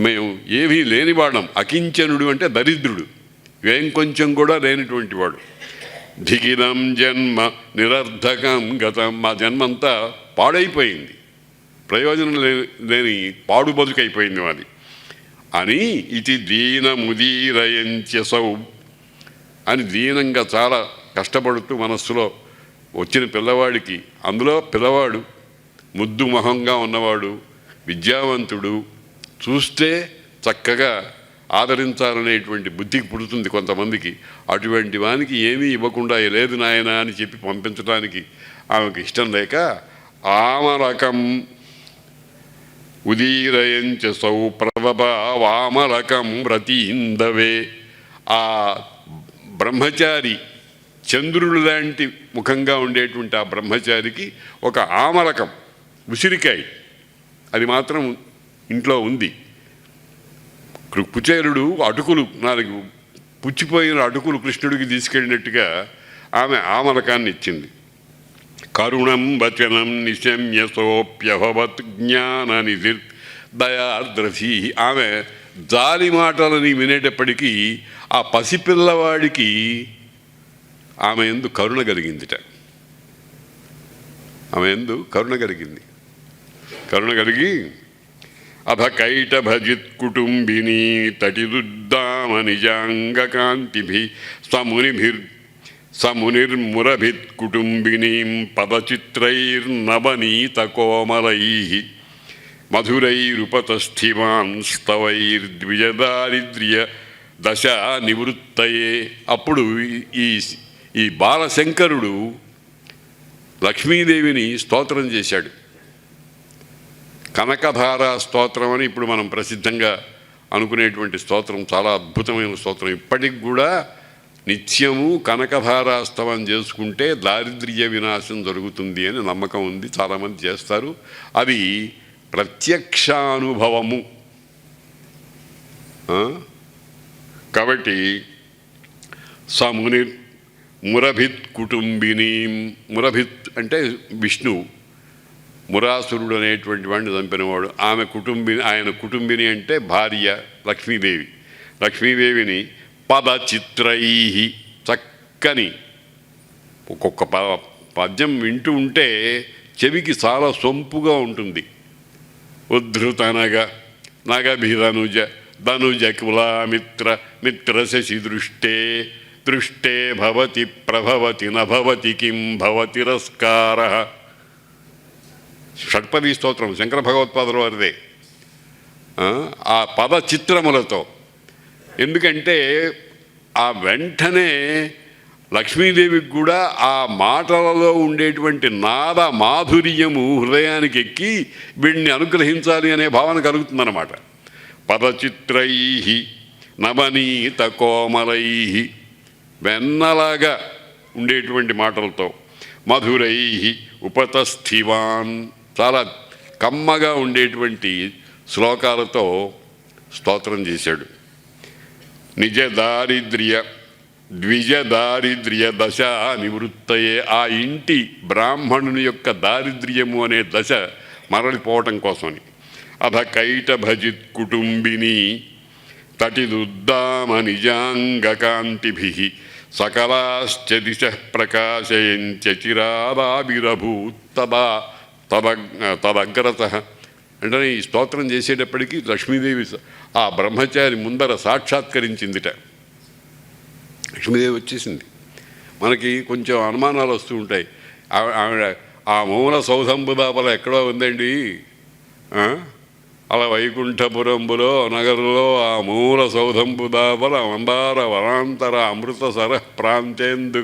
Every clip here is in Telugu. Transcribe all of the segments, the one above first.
మేము ఏమీ లేనివాడం అకించనుడు అంటే దరిద్రుడు. ఏం కొంచెం కూడా లేనిటువంటి వాడు. ధిగిరం జన్మ నిరర్ధకం గతం. మా జన్మంతా పాడైపోయింది. ప్రయోజనం లే- లేని పాడు బతుకైపోయింది మాది. అని ఇది దీనముదీరయంచసౌ అని దీనంగా చాలా కష్టపడుతూ మనస్సులో వచ్చిన పిల్లవాడికి అందులో పిల్లవాడు ముద్దు మొహంగా ఉన్నవాడు విద్యావంతుడు చూస్తే చక్కగా ఆదరించాలనేటువంటి బుద్ధికి పుడుతుంది కొంతమందికి. అటువంటి వానికి ఏమీ ఇవ్వకుండా లేదు నాయన అని చెప్పి పంపించడానికి ఆమెకు ఇష్టం లేక ఆమె రకం ఉదీరయంచ సౌ ప్రభభ వామరకం వ్రతీందవే. ఆ బ్రహ్మచారి చంద్రుడు లాంటి ముఖంగా ఉండేటువంటి ఆ బ్రహ్మచారికి ఒక ఆమరకం ఉసిరికాయ. అది మాత్రం ఇంట్లో ఉంది. కుచేరుడు అటుకులు నాలుగు పుచ్చిపోయిన అటుకులు కృష్ణుడికి తీసుకెళ్ళినట్టుగా ఆమె ఆమరకాన్ని ఇచ్చింది. కరుణం వచనం నిశమ్య సోప్యభవత్ జ్ఞాన నిధి ఆమె జాలి మాటలని వినేటప్పటికీ ఆ పసిపిల్లవాడికి ఆమె ఎందు కరుణ కలిగిందిట. ఆమె ఎందు కరుణ కలిగింది. కరుణ కలిగి అథ భజిత్ కుటుంబిని తటిదుద్దామ నిజాంగకాంతిభి సమునిభిర్ సమునిర్మురభిత్ కుటుంబినీం పదచిత్రైర్నవనీత కోమలై మధురైరుపతస్థిమాన్ స్తవైర్ద్విజదారిద్ర్య దశ నివృత్తయే అప్పుడు ఈ ఈ బాలశంకరుడు లక్ష్మీదేవిని స్తోత్రం చేశాడు. కనకధార స్తోత్రం అని ఇప్పుడు మనం ప్రసిద్ధంగా అనుకునేటువంటి స్తోత్రం చాలా అద్భుతమైన స్తోత్రం. ఇప్పటికి కూడా నిత్యము కనకధారాస్తవం చేసుకుంటే దారిద్ర్య వినాశం జరుగుతుంది అని నమ్మకం ఉంది చాలామంది చేస్తారు. అది ప్రత్యక్షానుభవము. కాబట్టి సముని మురభిత్ కుటుంబిని మురభిత్ అంటే విష్ణువు. మురాసురుడు అనేటువంటి వాడిని చంపినవాడు. ఆమె కుటుంబిని ఆయన కుటుంబిని అంటే భార్య లక్ష్మీదేవి. లక్ష్మీదేవిని పదచిత్రై చక్కని ఒక్కొక్క ప పద్యం వింటూ ఉంటే చెవికి చాలా సొంపుగా ఉంటుంది. ఉద్ధృతనగ నగభిధనుజ ధనుజ కులామిత్ర మిత్ర శశి దృష్టే దృష్టే భవతి ప్రభవతి నభవతి కిం భవతి తిరస్కార షట్పది స్తోత్రం శంకర భగవత్పాదుల వారిదే. ఆ, పద చిత్రములతో. ఎందుకంటే ఆ వెంటనే లక్ష్మీదేవికి కూడా ఆ మాటలలో ఉండేటువంటి నాద మాధుర్యము హృదయానికి ఎక్కి వీడిని అనుగ్రహించాలి అనే భావన కలుగుతుందన్నమాట. పదచిత్రై నవనీత కోమలై వెన్నలాగా ఉండేటువంటి మాటలతో. మధురై ఉపతస్థివాన్. చాలా కమ్మగా ఉండేటువంటి శ్లోకాలతో స్తోత్రం చేశాడు. నిజ దారిద్ర్య ద్విజ దారిద్ర్య దశ నివృత్తయే ఆ ఇంటి బ్రాహ్మణుని యొక్క దారిద్ర్యము అనే దశ మరలిపోవటం కోసమని. అధ కైట భజిత్ కుటుంబిని తటిదుద్దామ నిజాంగకాంతిభి సకలాశ్చ దిశ ప్రకాశయంచిరాదావిరభూత్ తదా తద తదగ్రత. అంటే ఈ స్తోత్రం చేసేటప్పటికీ లక్ష్మీదేవి ఆ బ్రహ్మచారి ముందర సాక్షాత్కరించిందిట. లక్ష్మీదేవి వచ్చేసింది. మనకి కొంచెం అనుమానాలు వస్తూ ఉంటాయి. ఆవిడ ఆ మూల సౌధంబుదాపల ఎక్కడో ఉందండి. అలా వైకుంఠపురంబులో నగరులో ఆ మూల సౌధంబుదాపల మందార వరాంతర అమృత సర ప్రాంతేందు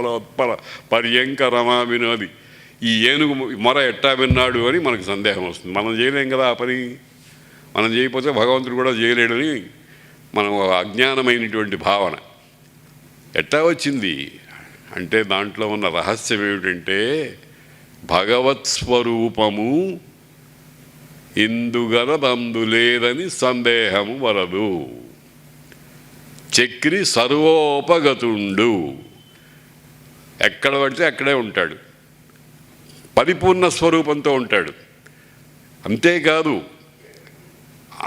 ఉత్పల పర్యంక రమా వినోది ఈ ఏనుగు మొర ఎట్టా విన్నాడు అని మనకు సందేహం వస్తుంది. మనం చేయలేం కదా ఆ పని? మనం చేయకపోతే భగవంతుడు కూడా చేయలేడని మనం అజ్ఞానమైనటువంటి భావన. ఎట్టా వచ్చింది? అంటే దాంట్లో ఉన్న రహస్యం ఏమిటంటే భగవత్ స్వరూపము ఇందుగలదందు లేదని సందేహము వలదు చక్రి సర్వోపగతుండు. ఎక్కడ పడితే అక్కడే ఉంటాడు. పరిపూర్ణ స్వరూపంతో ఉంటాడు. అంతేకాదు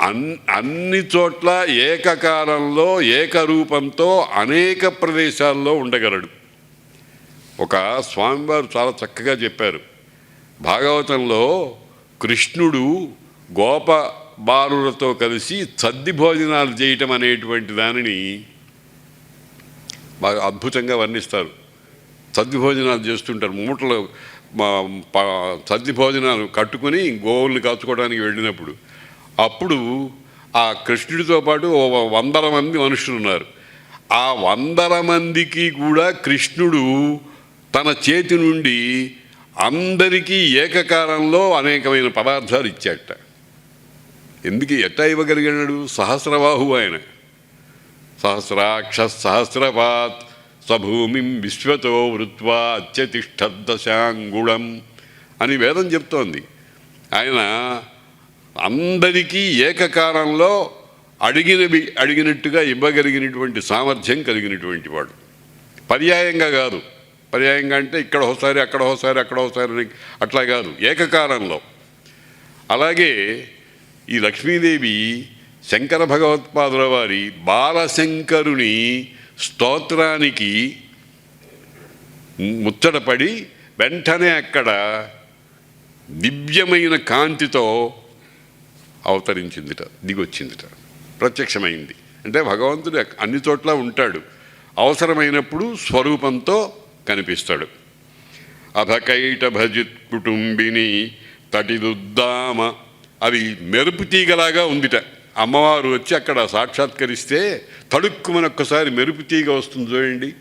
అన్ అన్ని చోట్ల ఏకకాలంలో ఏకరూపంతో అనేక ప్రదేశాల్లో ఉండగలడు. ఒక స్వామివారు చాలా చక్కగా చెప్పారు. భాగవతంలో కృష్ణుడు గోప బాలులతో కలిసి సద్ది భోజనాలు చేయటం అనేటువంటి దానిని బాగా అద్భుతంగా వర్ణిస్తారు. సద్ది భోజనాలు చేస్తుంటారు. మూటలు సద్ది భోజనాలు కట్టుకుని గోవుల్ని కాచుకోవడానికి వెళ్ళినప్పుడు అప్పుడు ఆ కృష్ణుడితో పాటు ఓ వందల మంది మనుషులు ఉన్నారు. ఆ వందల మందికి కూడా కృష్ణుడు తన చేతి నుండి అందరికీ ఏకకాలంలో అనేకమైన పదార్థాలు ఇచ్చాట ఎందుకు ఎట్టా ఇవ్వగలిగినాడు సహస్రబాహు ఆయన. సహస్రాక్ష సహస్రపాత్ సభూమిం విశ్వతో వృత్వా అత్యతిష్టదశాంగుళం అని వేదం చెప్తోంది. ఆయన అందరికీ ఏకకాలంలో అడిగినవి అడిగినట్టుగా ఇవ్వగలిగినటువంటి సామర్థ్యం కలిగినటువంటి వాడు. పర్యాయంగా కాదు. పర్యాయంగా అంటే ఇక్కడ ఒకసారి అక్కడ ఒకసారి అక్కడ ఒకసారి అని అట్లా కాదు. ఏకకాలంలో. అలాగే ఈ లక్ష్మీదేవి శంకర భగవత్పాదుల వారి బాలశంకరుని స్తోత్రానికి ముచ్చటపడి వెంటనే అక్కడ దివ్యమైన కాంతితో అవతరించిందిట దిగొచ్చిందిట. ప్రత్యక్షమైంది. అంటే భగవంతుడు అన్ని చోట్ల ఉంటాడు. అవసరమైనప్పుడు స్వరూపంతో కనిపిస్తాడు. అధకైట భజిత్ కుటుంబిని తటిదుద్దామ. అది మెరుపు తీగలాగా ఉందిట. అమ్మవారు వచ్చి అక్కడ సాక్షాత్కరిస్తే తడుక్కుమని ఒక్కసారి మెరుపు తీగ వస్తుంది చూడండి.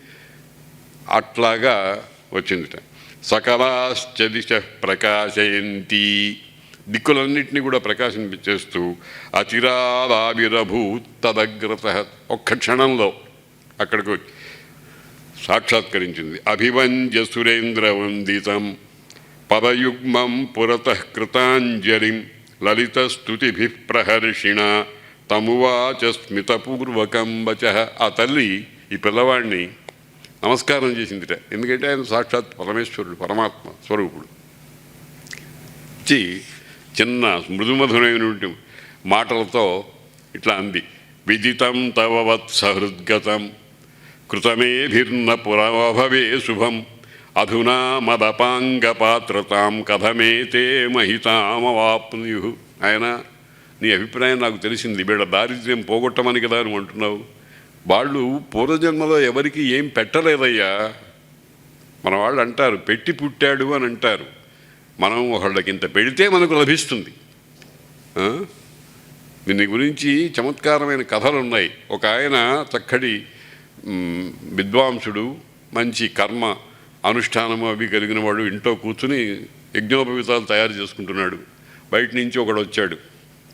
అట్లాగా వచ్చిందిట. సకలాశ్చ దిశ ప్రకాశయంతి. దిక్కులన్నింటినీ కూడా ప్రకాశింపచేస్తూ అచిరాదావిరభూత్ తదగ్రత ఒక్క క్షణంలో అక్కడికి వచ్చి సాక్షాత్కరించింది. అభివంజ సురేంద్ర వందితం. పదయుగ్మం పురత కృతాంజలిం. లలితస్తుతిభి ప్రహర్షిణ తమువాచ స్మితపూర్వకం వచ ఆ తల్లి ఈ పిల్లవాడిని నమస్కారం చేసిందిట. ఎందుకంటే ఆయన సాక్షాత్ పరమేశ్వరుడు పరమాత్మ స్వరూపుడు. ఇచ్చి చిన్న మృదుమధురైనటువంటి మాటలతో ఇట్లా అంది. విదితం తవ వత్సహృద్గతం కృతమేభిర్న పురభవే శుభం. అధునా మదపాంగ పాత్రతాం కథమేతే మహితామవాప్నుయు. ఆయన నీ అభిప్రాయం నాకు తెలిసింది. వీళ్ళ దారిద్ర్యం పోగొట్టమని కదా నువ్వు అంటున్నావు. వాళ్ళు పూర్వజన్మలో ఎవరికి ఏం పెట్టలేదయ్యా. మన వాళ్ళు అంటారు పెట్టి పుట్టాడు అని అంటారు. మనం ఒకళ్ళకి ఇంత పెడితే మనకు లభిస్తుంది. దీని గురించి చమత్కారమైన కథలు ఉన్నాయి ఒక ఆయన చక్కటి విద్వాంసుడు మంచి కర్మ అనుష్ఠానము అవి కలిగిన వాడు ఇంట్లో కూర్చుని యజ్ఞోపవీతాలు తయారు చేసుకుంటున్నాడు. బయట నుంచి ఒకడు వచ్చాడు.